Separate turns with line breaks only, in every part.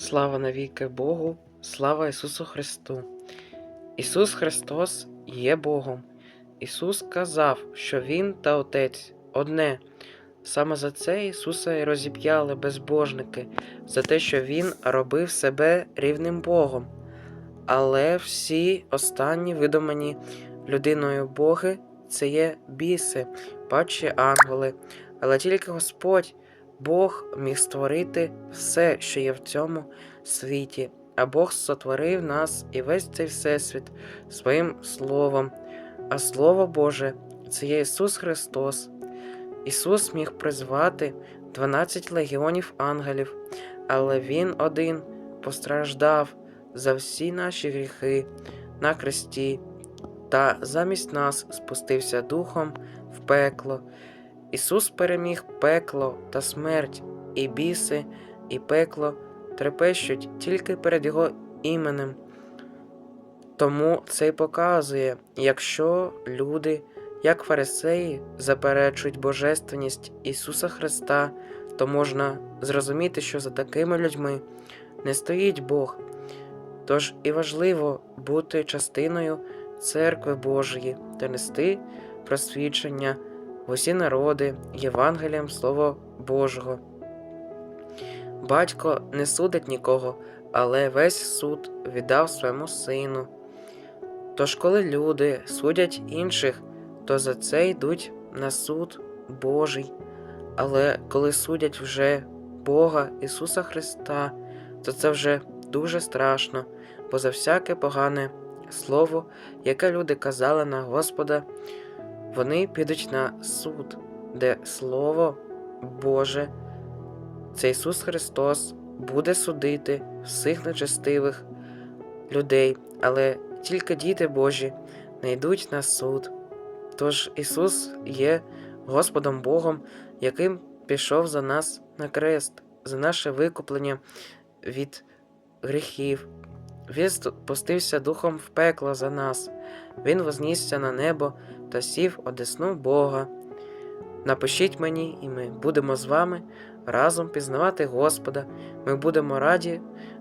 Слава навіки Богу, слава Ісусу Христу. Ісус Христос є Богом. Ісус казав, що Він та Отець одне. Саме за це Ісуса і розіп'яли безбожники, за те, що Він робив себе рівним Богом. Але всі останні видумані людиною Боги це є біси, падші ангели. Але тільки Господь, Бог міг створити все, що є в цьому світі, а Бог сотворив нас і весь цей всесвіт своїм Словом. А Слово Боже це є Ісус Христос. Ісус міг призвати 12 легіонів ангелів, але Він один постраждав за всі наші гріхи на хресті, та замість нас спустився духом в пекло. Ісус переміг пекло та смерть, і біси, і пекло трепещуть тільки перед Його іменем. Тому це й показує, якщо люди, як фарисеї, заперечують божественність Ісуса Христа, то можна зрозуміти, що за такими людьми не стоїть Бог. Тож і важливо бути частиною церкви Божої та нести просвідчення в усі народи Євангелієм Слова Божого. Батько не судить нікого, але весь суд віддав своєму сину. Тож, коли люди судять інших, то за це йдуть на суд Божий. Але коли судять вже Бога Ісуса Христа, то це вже дуже страшно, бо за всяке погане слово, яке люди казали на Господа, вони підуть на суд, де Слово Боже, це Ісус Христос, буде судити всіх нечестивих людей, але тільки діти Божі не йдуть на суд. Тож Ісус є Господом Богом, яким пішов за нас на крест, за наше викуплення від гріхів. Він спустився духом в пекло за нас, Він вознісся на небо та сів одесну Бога. Напишіть мені, і ми будемо з вами разом пізнавати Господа. Ми будемо раді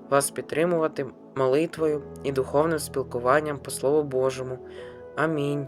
вас підтримувати молитвою і духовним спілкуванням по Слову Божому. Амінь.